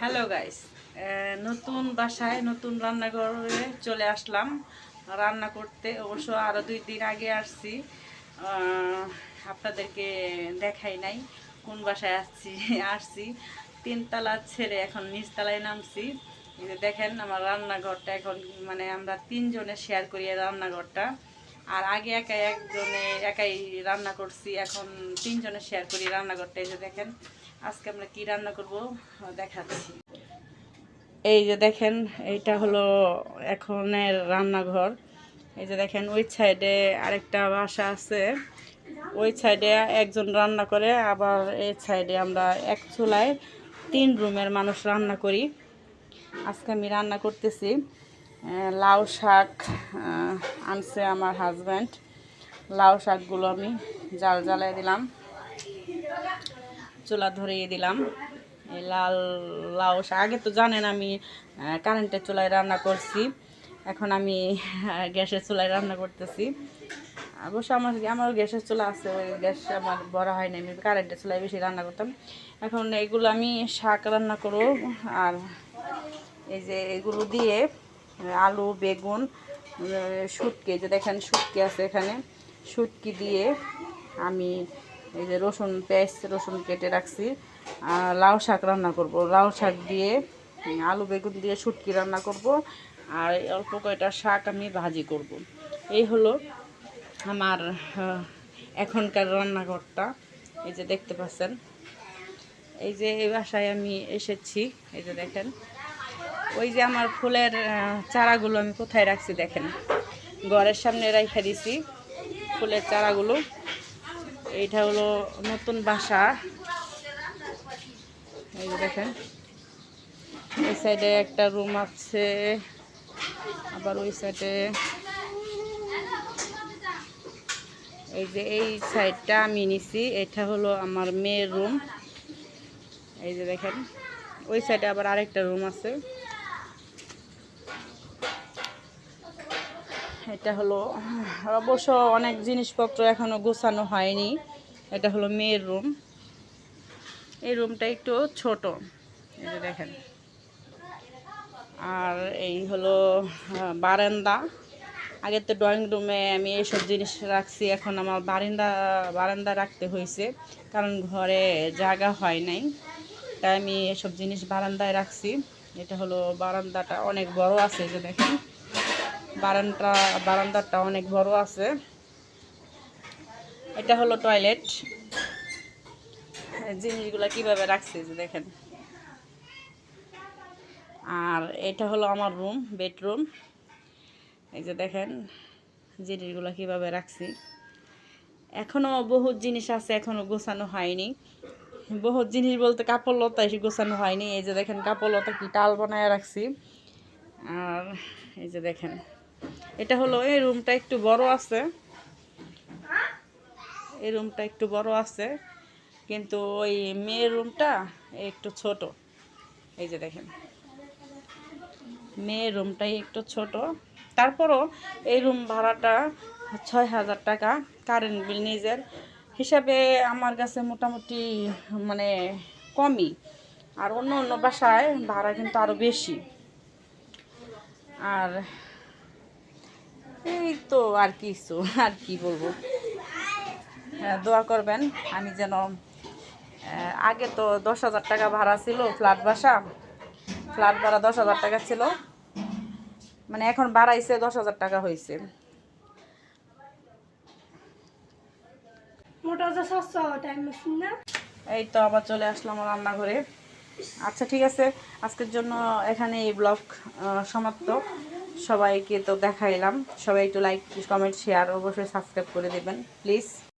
Hello guys নতুন বাসায় নতুন রান্নাঘরে চলে আসলাম। রান্না করতে অবশ্য আরও দুই দিন আগে আসছি। আপনাদেরকে দেখাই নাই কোন বাসায় আসছি আসছি। তিনতলা ছেড়ে এখন নিচতলায় নামছি। দেখেন, আমার রান্নাঘরটা এখন মানে আমরা তিনজনে শেয়ার করি রান্নাঘরটা। আর আগে একাই একজনে একাই রান্না করছি, এখন তিনজনে শেয়ার করি রান্নাঘরটা। যে দেখেন, আজকে আমরা কি রান্না করব দেখাচ্ছি। এই যে দেখেন, এইটা হলো এখনের রান্নাঘর। এই যে দেখেন, ওই সাইডে আরেকটা বাসা আছে। ওই সাইডে একজন রান্না করে, আবার এই সাইডে আমরা এক চুলায় তিন রুমের মানুষ রান্না করি। আজকে আমি রান্না করতেছি। লাউ শাক আনছে আমার হাজব্যান্ড লাউ শাকগুলো আমি জাল জ্বালাই দিলাম। চুলা ধরিয়ে দিলাম। এই লাল লাউ শাক, আগে তো জানেন আমি কারেন্টের চুলায় রান্না করছি। এখন আমি গ্যাসের চুলায় রান্না করতেছি। অবশ্য আমার আমার গ্যাসের চুলা আছে, ওই গ্যাস আমার বড় হয় না আমি কারেন্টের চুলায় বেশি রান্না করতাম। এখন এগুলো আমি শাক রান্না করব, আর এই যে এগুলো দিয়ে আলু, বেগুন শুটকি যে দেখেন শুটকি আছে এখানে। শুটকি দিয়ে আমি এই যে রসুন পেঁয়াজ রসুন কেটে রাখছি। লাউ শাক রান্না করব। লাউ শাক দিয়ে, আলু, বেগুন দিয়ে শুটকি রান্না করব। আর অল্প কয়টা শাক আমি ভাজি করব। এই হলো আমার এখনকার রান্নাঘরটা। এই যে দেখতে পাচ্ছেন। এই যে এই বাসায় আমি এসেছি। এই যে দেখেন। ওই যে আমার ফুলের চারাগুলো আমি কোথায় রাখছি দেখেন। ঘরের সামনে রেখে দিছি ফুলের চারাগুলো। এইটা হলো নতুন বাসা। এই দেখেন, এই সাইডে একটা রুম আছে, আবার ওই সাইডে এই যে এই সাইডটা আমি নিছি, এটা হলো আমার মেয়ের রুম। এই যে দেখেন, ওই সাইডে আবার আরেকটা রুম আছে। এটা হলো অবশ্য অনেক জিনিসপত্র এখনও গোছানো হয়নি। এটা হলো মেয়ের রুম। এই রুমটা একটু ছোট। দেখেন। আর এই হলো বারান্দা। আগে তো ড্রয়িং রুমে আমি এইসব জিনিস রাখছি, এখন আমার বারান্দা বারান্দা রাখতে হয়েছে কারণ ঘরে জায়গা হয় নাই। তাই আমি এসব জিনিস বারান্দায় রাখছি। এটা হলো বারান্দাটা অনেক বড় আছে যে দেখেন। বারান্দা, বারান্দাটা অনেক বড় আছে। এটা হলো টয়লেট। জিনিসগুলো কীভাবে রাখছি যে দেখেন। আর এটা হলো আমার রুম, বেডরুম। এই যে দেখেন, জিনিসগুলো কীভাবে রাখছি। এখনও বহুত জিনিস আছে এখনও গোছানো হয়নি। বহুত জিনিস বলতে কাপড় লতা এসে গোছানো হয়নি। এই যে দেখেন, কাপড় লতা কি টাল বানায় রাখছি। আর এই যে দেখেন এটা হলো, এই রুমটা একটু বড় আছে। এই রুমটা একটু বড় আছে, কিন্তু ওই মেয়ের রুমটা একটু ছোট। এই যে দেখেন, মেয়ের রুমটাই একটু ছোট। তারপরও এই রুম ভাড়াটা ছয় হাজার টাকা কারেন্ট বিল নিজের। হিসাবে আমার কাছে মোটামুটি মানে কমই। আর অন্য অন্য বাসায় ভাড়া কিন্তু আরও বেশি। আর এই তো আর কিছু আর কি বলব? হ্যাঁ, দোয়া করবেন আমি যেন আগে তো দশ হাজার টাকা ভাড়া ছিল ফ্ল্যাট বাসা। ফ্ল্যাট ভাড়া দশ হাজার টাকা ছিল। মানে এখন বাড়াইছে দশ হাজার টাকা হয়েছে। এই তো আবার চলে আসলাম রান্নাঘরে। আচ্ছা ঠিক আছে। আজকের জন্য এখানে এই ব্লগ সমাপ্ত। সবাইকে তো দেখাইলাম। সবাই একটু লাইক কমেন্ট শেয়ার অবশ্যই সাবস্ক্রাইব করে দেবেন প্লিজ